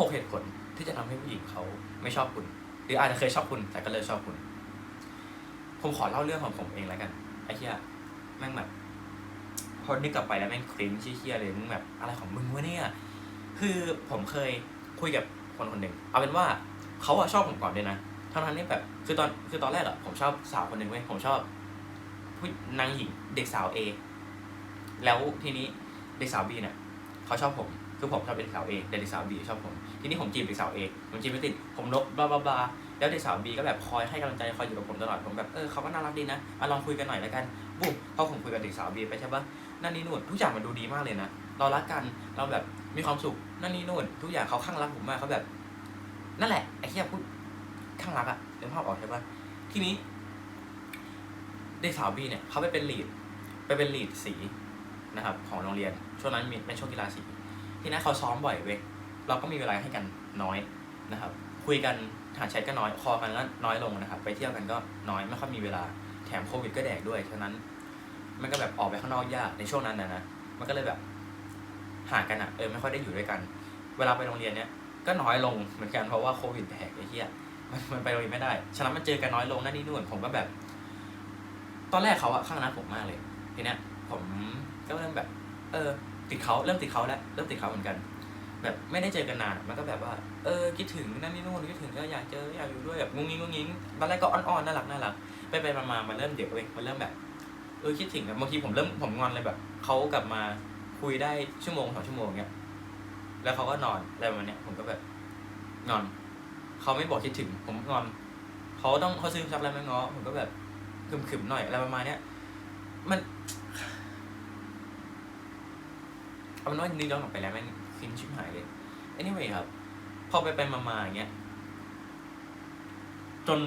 หกเหตุผลที่จะทำให้ผู้หญิงเขาไม่ชอบคุณ หรืออาจจะเคยชอบคุณ แต่ก็เลิกชอบคุณ ผมขอเล่าเรื่องของผมเองแล้วกันไอ้เหี้ยแม่งแบบพอนึกกลับไปแล้วแม่งคลิ้งเชี่ยๆเลยมึงแบบอะไรของมึงวะเนี่ย คือผมเคยคุยกับคนคนหนึ่งเอาเป็นว่าเขาอะชอบผมก่อนด้วยนะทั้งๆที่แบบคือตอนคือตอนแรกอะผมชอบสาวคนหนึ่งเว้ยผมชอบผู้นางหญิงเด็กสาวเอแล้วทีนี้เด็กสาวบีเนี่ยเขาชอบผม คือผมชอบเด็กสาวเอแต่เด็กสาวบีชอบผมทีนี้ผมจีบเด็กสาวเอผมจีบไม่ติดผมนกบลาบลาบลาแล้วเด็กสาวบีก็แบบคอยให้กำลังใจคอยอยู่กับผมตลอดผมแบบเออเขาก็น่ารักดีนะอะลองคุยกันหน่อยแล้วกันบุ๊บพอผมคุยกับเด็กสาวบีไปใช่ปะนั่นนี่นู่นทุกอย่างมันดูดีมากเลยนะเรารักกันเราแบบมีความสุขนั่นนี่นู่นทุกอย่างเขาข้างรักผมมากเขาแบบ นั่นแหละไอ้ที่พูดข้างรักอะเดี๋ยวภาพออกใช่ปะทีนี้เด็กสาวบีเนี่ยเขาไปเป็นลีดไปเป็นลีดสีนะครับของโรงเรียนช่วงนั้นมีเป็นช่วงกีฬาสี ทีนั้นเขาซ้อมบ่อยเว้ยเราก็มีเวลาให้กันน้อยนะครับ คุยกันหาแชทก็น้อยคอกันก็น้อยลงนะครับ ไปเที่ยวกันก็น้อยไม่ค่อยมีเวลาแถมโควิดก็แดกด้วยฉะนั้น มันก็แบบออกไปข้างนอกยากในช่วงนั้นนะนะมันก็เลยแบบห่างกันอะเออไม่ค่อยได้อยู่ด้วยกัน เวลาไปโรงเรียนเนี้ยก็น้อยลงเหมือนกันเพราะว่าโควิดแดกไอ้เหี้ยมันมันไปโรงเรียนไม่ได้ฉะนั้นมันเจอกันน้อยลงนั่นนี่นู่นผมก็แบบ ตอนแรกเขาอะข้างรักผมมากเลยทีเนี้ยผมก็เริ่มแบบ เออ ติดเขาเริ่มติดเขาแล้วเริ่มติดเขาเหมือนกัน แบบไม่ได้เจอกันนานมันก็แบบว่า เออคิดถึงนั่นนี่นู่นคิดถึงก็อยากเจออยากอยู่ด้วยแบบงุ้งงิ้งงุ้งงิ้งตอนแรกก็อ่อนๆน่ารักน่ารักไปไปมาๆมันเริ่มเด็กเว้ยมันเริ่มแบบเออคิดถึงบางทีผมเริ่มผมงอนเลยแบบเขากลับมาคุยได้ชั่วโมงสองชั่วโมงเนี้ยแล้วเขาก็นอนอะไรประมาณเนี้ยผมก็แบบงอนเขาไม่บอกคิดถึง ผมงอนเขาต้องเขาซื้อช็อกโกแลตมาง้อผมก็แบบขึมๆหน่อยอะไรประมาณเนี้ยมัน เอาเป็นว่านึกย้อนกลับไปแล้วแม่งฟินชิบหายเลย anyway ครับ พอไปไปมาๆอย่างเงี้ย จน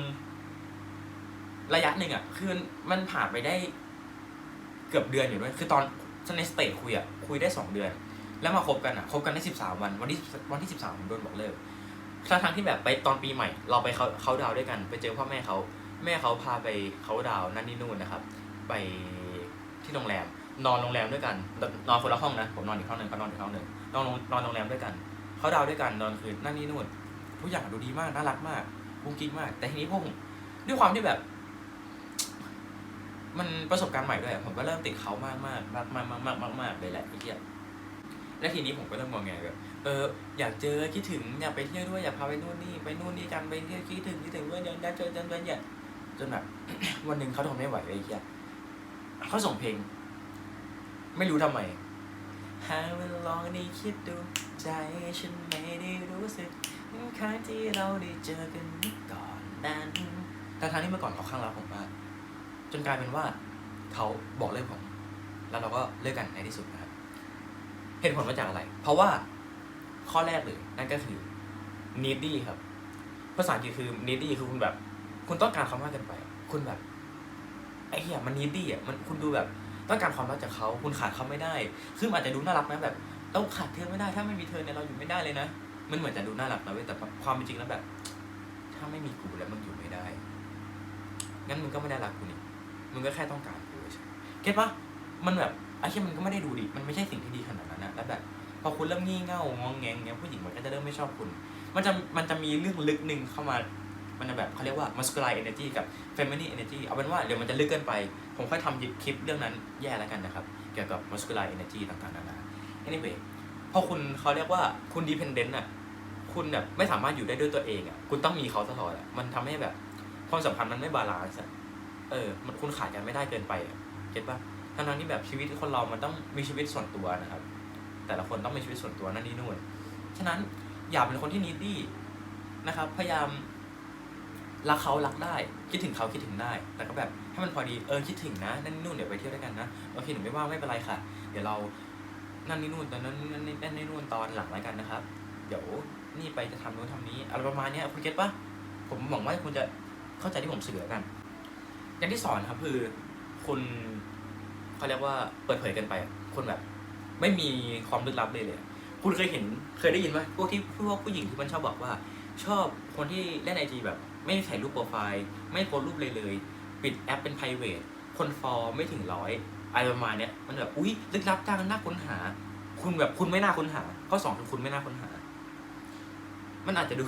ระยะหนึ่งอะ คือมันผ่านไปได้เกือบเดือนอยู่ด้วย คือตอนฉันในสเตจคุยอะ คุยได้สองเดือน แล้วมาคบกันอะ คบกันได้สิบสามวัน วันที่วันที่สิบสามผมโดนบอกเลิกทั้งทางที่แบบไปตอนปีใหม่ เราไปเขาเขาดาวด้วยกัน ไปเจอพ่อแม่เขา แม่เขาพาไปเขาดาวนั่นนี่นู่นนะครับ ไปที่โรงแรม นอนโรงแรมด้วยกันนอนคนละห้องนะผมนอนอีกห้องหนึ่งเขานอนอีกห้องหนึ่งนอนนอนโรงแรมด้วยกันเขาดาวด้วยกันนอนคืนนั่นนี่นู่นทุกอย่างดูดีมากน่ารักมากบุ้งกินมาก แต่ทีนี้พวกด้วยความที่แบบ มันประสบการณ์ใหม่ด้วยผมก็เริ่มติดเขามากมากมากมากมากมากมากเลยแหละไอ้เหี้ยและทีนี้ผมก็เริ่มมองไงแบบเอออยากเจอคิดถึงอยากไปเที่ยวด้วยอยากพาไปนู่นนี่ไปนู่นนี่กันไปเที่ยวคิดถึงคิดถึงด้วยอยากเจอจนจนเนี่ยจนแบบวันหนึ่งเขาทนไม่ไหวเลยไอ้เหี้ยเขาส่งเพลง ไม่รู้ทำไมหากว่าลองได้คิดดูใจฉันไม่ได้รู้สึกเหมือนครั้งที่เราได้เจอกันเมื่อก่อนนั้นแต่ทางที่เมื่อก่อนเขาข้างรักผมมากจนกลายเป็นว่าเขาบอกเลิกผมแล้วเราก็เลิกกันในที่สุดนะครับเหตุผลมาจากอะไร เพราะว่าข้อแรกเลยนั่นก็คือ needy ครับ ภาษาอังกฤษคือ needy คือคุณแบบ คุณต้องการเขามากเกินไป คุณแบบไอ้เหี้ยมัน needy อะมันคุณดูแบบ ต้องการความรักจากเขาคุณขาดเขาไม่ได้ คือมันอาจจะดูน่ารักนะแบบเราขาดเธอไม่ได้ ถ้าไม่มีเธอเนี่ยเราอยู่ไม่ได้เลยนะ มันเหมือนจะดูน่ารักนะเว้ยแต่ความเป็นจริงแล้วแบบ ถ้าไม่มีกูแล้วมึงอยู่ไม่ได้ งั้นมึงก็ไม่ได้รักกูนี่มึงก็แค่ต้องการกูใช่ไหมเก็ตปะมันแบบไอ้เหี้ยมันก็ไม่ได้ดูดิมันไม่ใช่สิ่งที่ดีขนาดนั้นนะแล้วแบบพอคุณเริ่มงี่เง่างองแงงเงี้ยผู้หญิงมันก็จะเริ่มไม่ชอบคุณ มันจะมันจะมีเรื่องลึกหนึ่งเข้ามา มันจะแบบเขาเรียกว่า masculine energy กับ feminine energy เอาเป็นว่าเดี๋ยวมันจะลึกเกินไป ผมค่อยทำคลิปเรื่องนั้นแยกแล้วกันนะครับ เกี่ยวกับ masculine energy ต่างๆนานา anyway พอคุณเขาเรียกว่าคุณ dependent อะคุณแบบไม่สามารถอยู่ได้ด้วยตัวเองอะคุณต้องมีเขาตลอดอะมันทำให้แบบความสัมพันธ์มันไม่บาลานซ์อะเออ มันคุณขาดกันไม่ได้เกินไปอะเก็ตปะทั้งๆที่แบบชีวิตคนเรามันต้องมีชีวิตส่วนตัวนะครับ แต่ละคนต้องมีชีวิตส่วนตัวนั่นนี่นู่นฉะนั้นอย่าเป็นคนที่นิดดี้นะครับ พยายาม รักเขารักได้ คิดถึงเขาคิดถึงได้ แต่ก็แบบให้มันพอดีเออคิดถึงนะ นั่นนู่นเดี๋ยวไปเที่ยวด้วยกันนะโอเคหนูไม่ว่างไม่เป็นไรค่ะ เดี๋ยวเรานั่นนี่นู่นตอนนั้นนั่นนี่นั่นนี่นู่นตอนหลังแล้วกันนะครับ เดี๋ยวนี่ไปจะทำนู้นทำนี้อะไรประมาณนี้คุณเก็ตปะผมหวังว่าคุณจะเข้าใจที่ผมสื่อแล้วกัน อย่างที่สอนครับคือคุณเขาเรียกว่าเปิดเผยกันไปคุณแบบ ไม่มีความลึกลับเลยเลย คุณเคยเห็นเคยได้ยินไหมพวกที่พวกผู้หญิงที่มันชอบบอกว่า ชอบคนที่เล่นไอจีแบบ ไม่ใส่รูปโปรไฟล์ไม่โพสรูปเลยเลย ปิดแอปเป็น p r i v a t คนฟอลไม่ถึงร้อยอะไรประมาณเนี้ยมันแบบอุ้ยลึกลับจังน่าค้นหา คุณแบบคุณไม่น่าค้นหา ข้อสองคือคุณไม่น่าค้นหา มันอาจจะดู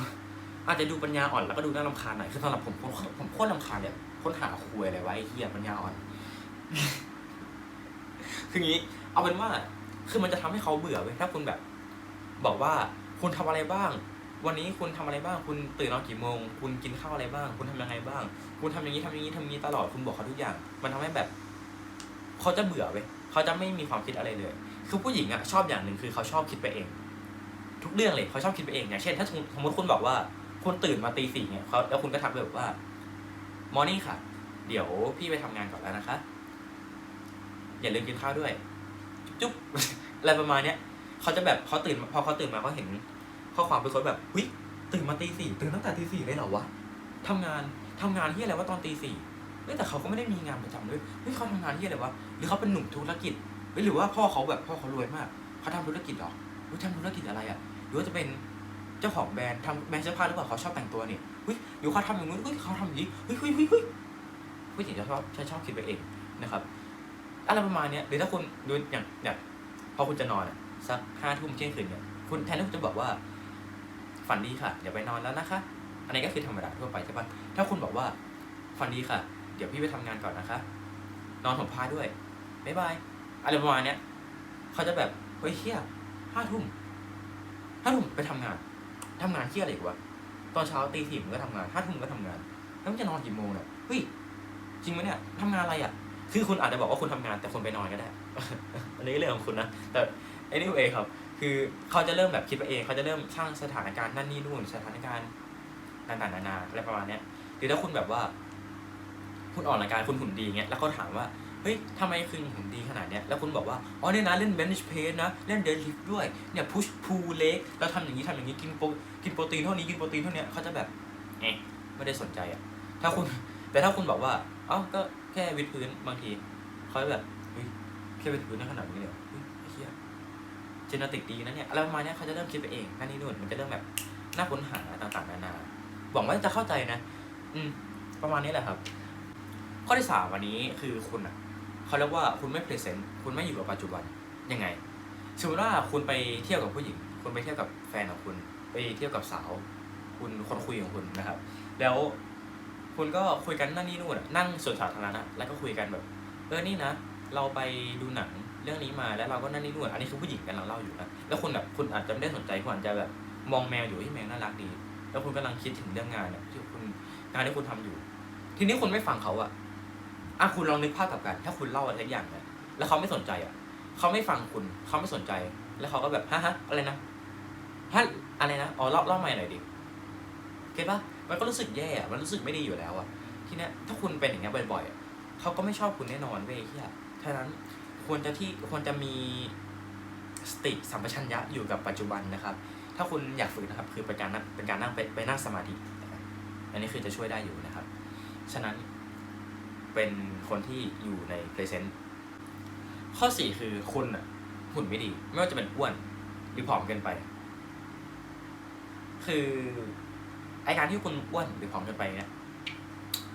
อาจจะดูปัญญาอ่อนแล้วก็ดูน่ารำคาญหน่อยคือสำหรับผมผมผมโคตรรำคาญเนี่ยค้นหาคุยอะไรไอ้เหี้ยปัญญาอ่อน คืองี้ เอาเป็นว่า คือมันจะทำให้เขาเบื่อเว้ยถ้าคุณแบบ บอกว่าคุณทำอะไรบ้าง วันนี้คุณทำอะไรบ้าง คุณตื่นนอนกี่โมง คุณกินข้าวอะไรบ้าง คุณทำยังไงบ้าง คุณทำอย่างนี้ทำอย่างนี้ทำอย่างนี้ตลอด คุณบอกเขาทุกอย่าง มันทำให้แบบ เขาจะเบื่อเว้ยเขาจะไม่มีความคิดอะไรเลย คือผู้หญิงอะชอบอย่างหนึ่งคือเขาชอบคิดไปเอง ทุกเรื่องเลยเขาชอบคิดไปเอง อย่างเช่น ถ้าสมมติคุณบอกว่า คุณตื่นมาตีสี่เนี่ยเขาแล้วคุณก็ทักไปแบบว่ามอร์นิ่งค่ะ เดี๋ยวพี่ไปทำงานก่อนแล้วนะคะ อย่าลืมกินข้าวด้วย จุ๊บอะไรประมาณเนี้ยเขาจะแบบเขาตื่นพอเขาตื่นมาเขาเห็น ข้อความเป็นคนแบบหุยตื่นมาตีสี่ตื่นตั้งแต่ตีสี่เลยเหรอวะทำงานทำงานที่อะไรวะตอนตีสี่เฮ้แต่เขาก็ไม่ได้มีงานประจำด้วยเฮ้ยเขาทำงานที่อะไรวะหรือเขาเป็นหนุ่มธุรกิจเฮ้ยหรือว่าพ่อเขาแบบพ่อเขารวยมากเขาทำธุรกิจหรอเฮ้ยทำธุรกิจอะไรอะหรือว่าจะเป็นเจ้าของแบรนด์ทำแบรนด์เสื้อผ้าหรือเปล่าเขาชอบแต่งตัวนี่เฮ้ยหรือเขาทำอย่างนู้นเฮ้ยเขาทำอย่างนี้เฮ้ยเฮ้ยเฮ้ยเฮ้ยผู้หญิงจะชอบจะชอบคิดไปเองนะครับอะไรประมาณเนี้ยหรือถ้าคุณดูอย่างอย่างพอคุณจะนอนสักห้าทุ่มเที่ยงคืนเนี่ยคุณแทนที่คุณจะบอกว่า ฝันดีค่ะ เดี๋ยวไปนอนแล้วนะคะ อันนี้ก็คือธรรมดาทั่วไปใช่ปะถ้าคุณบอกว่าฝันดีค่ะ เดี๋ยวพี่ไปทำงานก่อนนะคะ นอนผมพาด้วยบ๊ายบายอะไรประมาณเนี้ยเขาจะแบบเฮ้ยเฮียห้าทุ่มห้าทุ่มไปทำงานทำงานเฮียอะไรวะตอนเช้าตีสี่ผมก็ทำงานห้าทุ่มก็ทำงาน แล้วมันจะนอนกี่โมงเนี่ยเฮ้ยจริงไหมเนี่ยทำงานอะไรอะ คือคุณอาจจะบอกว่าคุณทำงานแต่คุณไปนอนก็ได้ อันนี้เรื่องของคุณนะแต่ anyway ครับ คือเขาจะเริ่มแบบคิดไปเองเขาจะเริ่มสร้างสถานการณ์นั่นนี่นู่นสถานการณ์ต่างๆนานาอะไรประมาณเนี้ยหรือถ้าคุณแบบว่า คุณออกกำลังกายคุณหุ่นดีเงี้ยแล้วเขาถามว่าเฮ้ยทำไมคุณหุ่นดีขนาดเนี้ยแล้วคุณบอกว่าอ๋อเนี่ยนะเล่น bench press นะเล่น deadlift ด้วยเนี่ย push pull leg แล้วทำอย่างนี้ทำอย่างนี้กินโปรกินโปรตีนเท่านี้กินโปรตีนเท่านี้เขาจะแบบเอ๊ะไม่ได้สนใจอะถ้าคุณแต่ถ้าคุณบอกว่าเอ้าก็แค่วิดพื้นบางทีเขาจะแบบเฮ้ยแค่วิดพื้นได้ขนาดนี้เลย เจเนติกดีนะเนี่ยอะไรประมาณเนี้ยเขาจะเริ่มคิดไปเองนั่นนี่นู่นมันจะเริ่มแบบน่าค้นหาต่างๆนานาหวังว่าจะเข้าใจนะ อืม ประมาณนี้แหละครับ ข้อที่สามวันนี้คือคุณอะเขาเรียกว่าคุณไม่เพรสเซนต์คุณไม่อยู่กับปัจจุบันยังไงสมมติว่าคุณไปเที่ยวกับผู้หญิง คุณไปเที่ยวกับแฟนของคุณ ไปเที่ยวกับสาว คุณคนคุยของคุณนะครับ แล้วคุณก็คุยกันนั่นนี่นู่นนั่งส่วนสาธารณะแล้วก็คุยกันแบบ เออนี่นะ เราไปดูหนัง เรื่องนี้มาแล้วเราก็นั่นนี่นู่นอันนี้คือผู้หญิงกำลังเล่าอยู่นะแล้วคุณแบบคุณอาจจะไม่ได้สนใจคุณอาจจะแบบมองแมวอยู่ที่แมวน่ารักดี แล้วคุณกำลังคิดถึงเรื่องงานเนี่ยที่คุณงานที่คุณทำอยู่ ทีนี้คุณไม่ฟังเขาอะอะคุณลองนึกภาพกลับกัน ถ้าคุณเล่าอะไรสักอย่างเนี่ยแล้วเขาไม่สนใจอะเขาไม่ฟังคุณเขาไม่สนใจ แล้วเขาก็แบบฮะฮะอะไรนะฮะอะไรนะอ๋อเล่าเล่าใหม่หน่อยดิเก็ตปะมันก็รู้สึกแย่อะมันรู้สึกไม่ดีอยู่แล้วอะทีนี้ถ้าคุณเป็นอย่างเงี้ยบ่อยๆอะเขาก็ไม่ชอบคุณแน่นอนเว้ยที่ฉะนั้น ควรจะที่ควรจะมีสติสัมปชัญญะอยู่กับปัจจุบันนะครับ ถ้าคุณอยากฝึกนะครับ คือเป็นการนั่งเป็นการนั่งไปไปนั่งสมาธินะครับอันนี้คือจะช่วยได้อยู่นะครับ ฉะนั้นเป็นคนที่อยู่ใน present ข้อสี่คือคุณหุ่นไม่ดี ไม่ว่าจะเป็นอ้วนหรือผอมเกินไป คือไอการที่คุณอ้วนหรือผอมเกินไปเนี่ย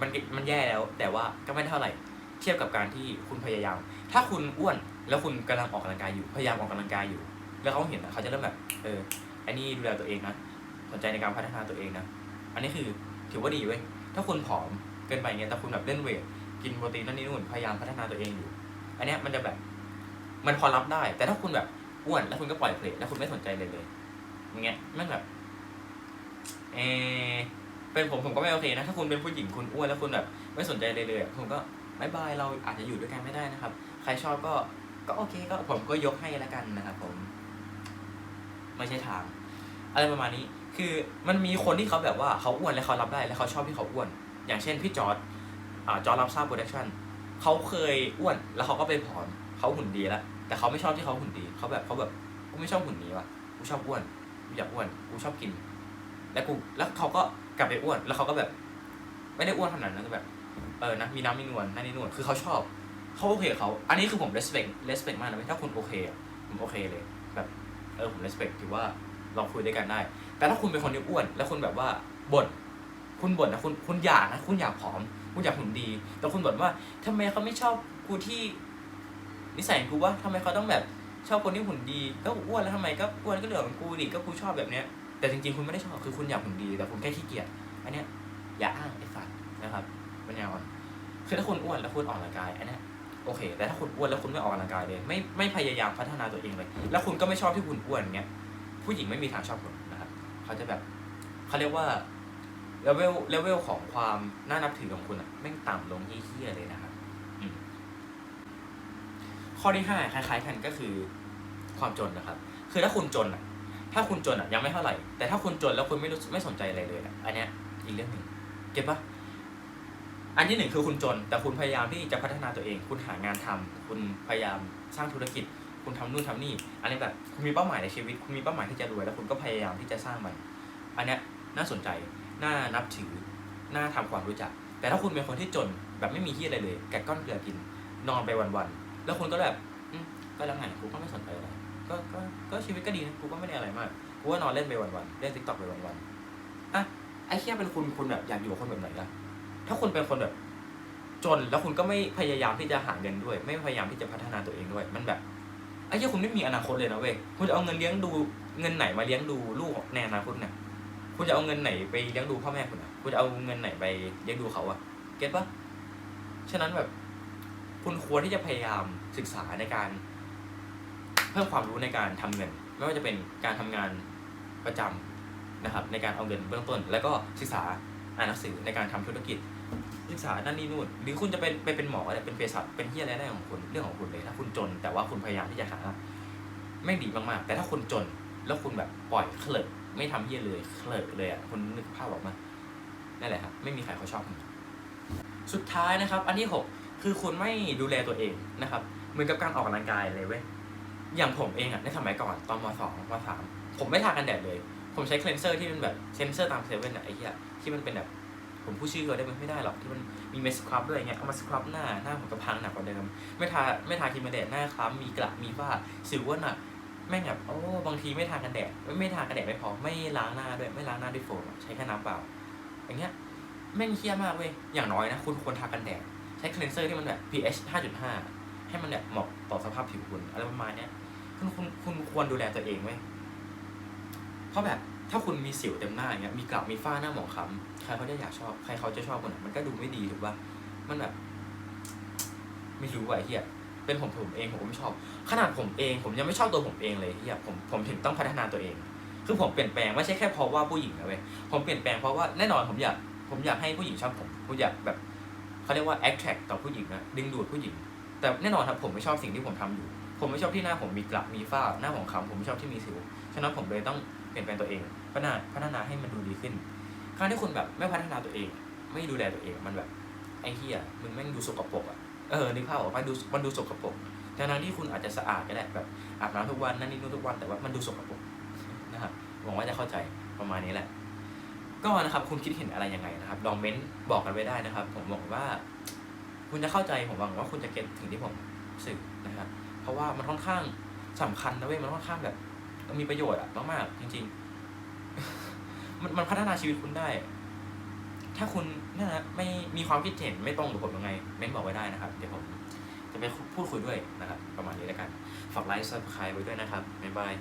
มันมันแย่แล้ว แต่ว่าก็ไม่เท่าไหร่ เทียบกับการที่คุณพยายาม ถ้าคุณอ้วนแล้วคุณกำลังออกกำลังกายอยู่ พยายามออกกำลังกายอยู่ แล้วเขาเห็นอะเขาจะเริ่มแบบ เออไอ้นี่ดูแลตัวเองนะ สนใจในการพัฒนาตัวเองนะ อันนี้คือถือว่าดีเว้ย ถ้าคุณผอมเกินไปเงี้ย แต่คุณแบบเล่นเวท กินโปรตีนนั่นนี่นู่น พยายามพัฒนาตัวเองอยู่ อันเนี้ยมันจะแบบ มันพอรับได้ แต่ถ้าคุณแบบอ้วนแล้วคุณก็ปล่อยเพลทแล้วคุณไม่สนใจเลยเลยอย่างเงี้ยมันแบบ เออเป็นผมผมก็ไม่โอเคนะ ถ้าคุณเป็นผู้หญิงคุณอ้วนแล้วคุณแบบ ไม่สนใจเลยเลยผมก็ บายบายเราอาจจะอยู่ด้วยกันไม่ได้นะครับ ใครชอบก็ก็โอเคก็ผมก็ยกให้แล้วกันนะครับผม ไม่ใช่ทาง อะไรประมาณนี้ คือมันมีคนที่เขาแบบว่าเขาอ้วนแล้วเขารับได้แล้วเขาชอบที่เขาอ้วน อย่างเช่นพี่จอร์ดจอร์ดรับทราบโปรดักชั่นเขาเคยอ้วนแล้วเขาก็ไปผอมเขาหุ่นดีแล้วแต่เขาไม่ชอบที่เขาหุ่นดีเขาแบบเขาแบบกูไม่ชอบหุ่นนี้ว่ะกูชอบอ้วนกูอยากอ้วนกูชอบกิน แล้วกูแล้วเขาก็กลับไปอ้วน แล้วเขาก็แบบ ไม่ได้อ้วนขนาดนั้นแต่แบบ เออนะมีน้ำมีนวลนั่นนี่นวลคือเขาชอบเขาโอเคเขา อันนี้คือผม respect respect มากนะว้ยถ้าคุณโอเคผมโอเคเลย แบบเออผม respect ถือว่าลองคุยด้วยกันได้ แต่ถ้าคุณเป็นคนที่อ้วน แล้วคุณแบบว่าบ่นคุณบ่นนะคุณคุณอยากนะคุณอยากผอม คุณอยากหุ่นดี แต่คุณบ่นว่าทำไมเขาไม่ชอบกูที่นิสัยกูวะทำไมเขาต้องแบบชอบคนที่หุ่นดีก็อ้วนแล้วทำไมก็อ้วนก็เหลือของกูดิก็กูชอบแบบเนี้ยแต่จริงๆคุณไม่ได้ชอบคือคุณอยากหุ่นดี แต่คุณแค่ขี้เกียจอันเนี้ยอย่าอ้างไอ้สัตนะครับ ปัญญาอ่อนคือถ้าคุณอ้วนแล้วคุณออกกำลังกายอันนี้โอเค แต่ถ้าคุณอ้วนแล้วคุณไม่ออกกำลังกายเลย ไม่ไม่พยายามพัฒนาตัวเองเลย แล้วคุณก็ไม่ชอบที่คุณอ้วนอย่างเงี้ยผู้หญิงไม่มีทางชอบคุณนะครับเขาจะแบบเขาเรียกว่าเลเวลเลเวลของความน่านับถือของคุณอะแม่งต่ำลงเฮี้ยเลยนะครับข้อที่ห้าคล้าย ๆ กันก็คือความจนนะครับ คือถ้าคุณจนอะถ้าคุณจนอะยังไม่เท่าไหร่ แต่ถ้าคุณจนแล้วคุณไม่รู้ไม่สนใจอะไรเลยอะอันเนี้ยอีกเรื่องหนึ่งเก็ตปะ อันที่หนึ่งคือคุณจน แต่คุณพยายามที่จะพัฒนาตัวเอง คุณหางานทำคุณพยายามสร้างธุรกิจ คุณทำนู่นทำนี่ อันนี้แบบคุณมีเป้าหมายในชีวิต คุณมีเป้าหมายที่จะรวยแล้วคุณก็พยายามที่จะสร้างมัน อันนี้น่าสนใจ น่านับถือ น่าทำความรู้จัก แต่ถ้าคุณเป็นคนที่จนแบบไม่มีที่อะไรเลย แกะก้อนเกลือกิน นอนไปวันๆ แล้วคุณก็แบบก็แล้วไงกูก็ไม่สนใจอะไร ก็ ก็ ก็ชีวิตก็ดีนะ กูก็ไม่ได้อะไรมาก กูก็นอนเล่นไปวันๆ เล่นทิกตอกไปวันๆ อะ ไอ้แค่เป็นคุณ คุณแบบอยากอยู่กับคนแบบไหนล่ะ ถ้าคุณเป็นคนแบบ จนแล้วคุณก็ไม่พยายามที่จะหาเงินด้วย ไม่พยายามที่จะพัฒนาตัวเองด้วย มันแบบไอ้เหี้ยคุณไม่มีอนาคตเลยนะเว้ยคุณจะเอาเงินเลี้ยงดูเงินไหนมาเลี้ยงดูลูกในอนาคตเนี่ยคุณจะเอาเงินไหนไปเลี้ยงดูพ่อแม่คุณอะคุณจะเอาเงินไหนไปเลี้ยงดูเขาอะเก็ตปะฉะนั้นแบบ คุณควรที่จะพยายามศึกษาในการ เพิ่มความรู้ในการทำเงิน ไม่ว่าจะเป็นการทำงานประจำนะครับ ในการเอาเงินเบื้องต้น แล้วก็ศึกษา อ่านหนังสือในการทำธุรกิจศึกษานั่นนี่นู่นหรือคุณจะเป็นไปเป็นหมอเป็นเภสัชเป็นเฮียอะไรได้ของคุณเรื่องของคุณเลยถ้าคุณจน แต่ว่าคุณพยายามที่จะหาไม่ดีมากๆ แต่ถ้าคุณจนแล้วคุณแบบปล่อยเคลิกไม่ทำเฮียเลยเคลิกเลยอะคุณนึกภาพออกมานั่นแหละครับไม่มีใครเขาชอบคุณสุดท้ายนะครับ อันที่หกคือคุณไม่ดูแลตัวเองนะครับเหมือนกับการออกกำลังกายเลยเว้ยอย่างผมเองอะในสมัยก่อนตอนมสองมสามผมไม่ทากันแดดเลย ผมใช้เคลนเซอร์ที่เป็นแบบเคลนเซอร์ตามเซเว่นอะไอ้เหี้ยที่มันเป็นแบบผมพูดชื่อเขาได้ไหมไม่ได้หรอกที่มันมีเมสครับด้วยอย่างเงี้ยเอามาสครับหน้าหน้าผมก็พังหนักกว่าเดิม ไม่ทาไม่ทาครีมกันแดดหน้าคล้ำมีกระมีฝ้าสิวก็หนักแม่งแบบโอ้บางทีไม่ทากันแดดไม่ทากันแดดไม่พอไม่ล้างหน้าด้วยไม่ล้างหน้าด้วยโฟมใช้แค่น้ำเปล่าอย่างเงี้ยแม่งเครียดมากเว้ยอย่างน้อยนะคุณควรทากันแดดใช้คลีนเซอร์ที่มันแบบ pH 5.5 ให้มันแบบเหมาะต่อสภาพผิวคุณอะไรประมาณเนี้ยคุณคุณคุณควรดูแลตัวเองเว้ย เพราะแบบถ้าคุณมีสิวเต็มหน้าอย่างเงี้ยมีกระมีฝ้าหน้าหมองคล้ำใครเขาจะอยากชอบใครเขาจะชอบคุณอะมันก็ดูไม่ดีถูกป่ะมันแบบ ไม่รู้ว่ะไอ้เฮียเป็นผมผมเองผมก็ไม่ชอบ ขนาดผมเอง ผมยังไม่ชอบตัวผมเองเลยเฮียผมผมถึงต้องพัฒนาตัวเอง คือผมเปลี่ยนแปลงไม่ใช่แค่เพราะว่าผู้หญิงนะเว้ยผมเปลี่ยนแปลงเพราะว่าแน่นอนผมอยากผมอยากให้ผู้หญิงชอบผมผมอยากแบบเขาเรียกว่า attract ต่อผู้หญิงนะดึงดูดผู้หญิง แต่แน่นอนครับผมไม่ชอบสิ่งที่ผมทำอยู่ ผมไม่ชอบที่หน้าผมมีกระมีฝ้าหน้าของคล้ำผมไม่ชอบที่มีสิวฉะนั้นผมเลยต้อง เปลี่ยนแปลงตัวเองพัฒนาพัฒนาให้มันดูดีขึ้นการที่คุณแบบไม่พัฒนาตัวเอง ไม่ดูแลตัวเองมันแบบไอ้เหี้ยมึงแม่งดูสกปรกอะเออนึกภาพออกมาดูมันดูสกปรกทั้งๆที่คุณอาจจะสะอาดก็ได้แบบอาบน้ำทุกวันนั่นนี่นู่นทุกวันแต่ว่ามันดูสกปรกนะครับหวังว่าจะเข้าใจประมาณนี้แหละ ก็นะครับคุณคิดเห็นอะไรยังไงนะครับลองเม้นต์บอกกันไว้ได้นะครับ ผมหวังว่า คุณจะเข้าใจผมหวังว่าคุณจะเก็ตถึงที่ผมสื่อนะครับเพราะว่ามันค่อนข้างสำคัญนะเว้ยมันค่อนข้างแบบ มีประโยชน์อะมากๆจริง ๆ มันมันพัฒนาชีวิตคุณได้ ถ้าคุณนั่นนะไม่มีความคิดเห็นไม่ตรงกับผมยังไง เม้นบอกไว้ได้นะครับ เดี๋ยวผมจะไปพูดคุยด้วยนะครับ ประมาณนี้แล้วกัน ฝากไลค์ซับสไครต์ไว้ด้วยนะครับบ๊ายบาย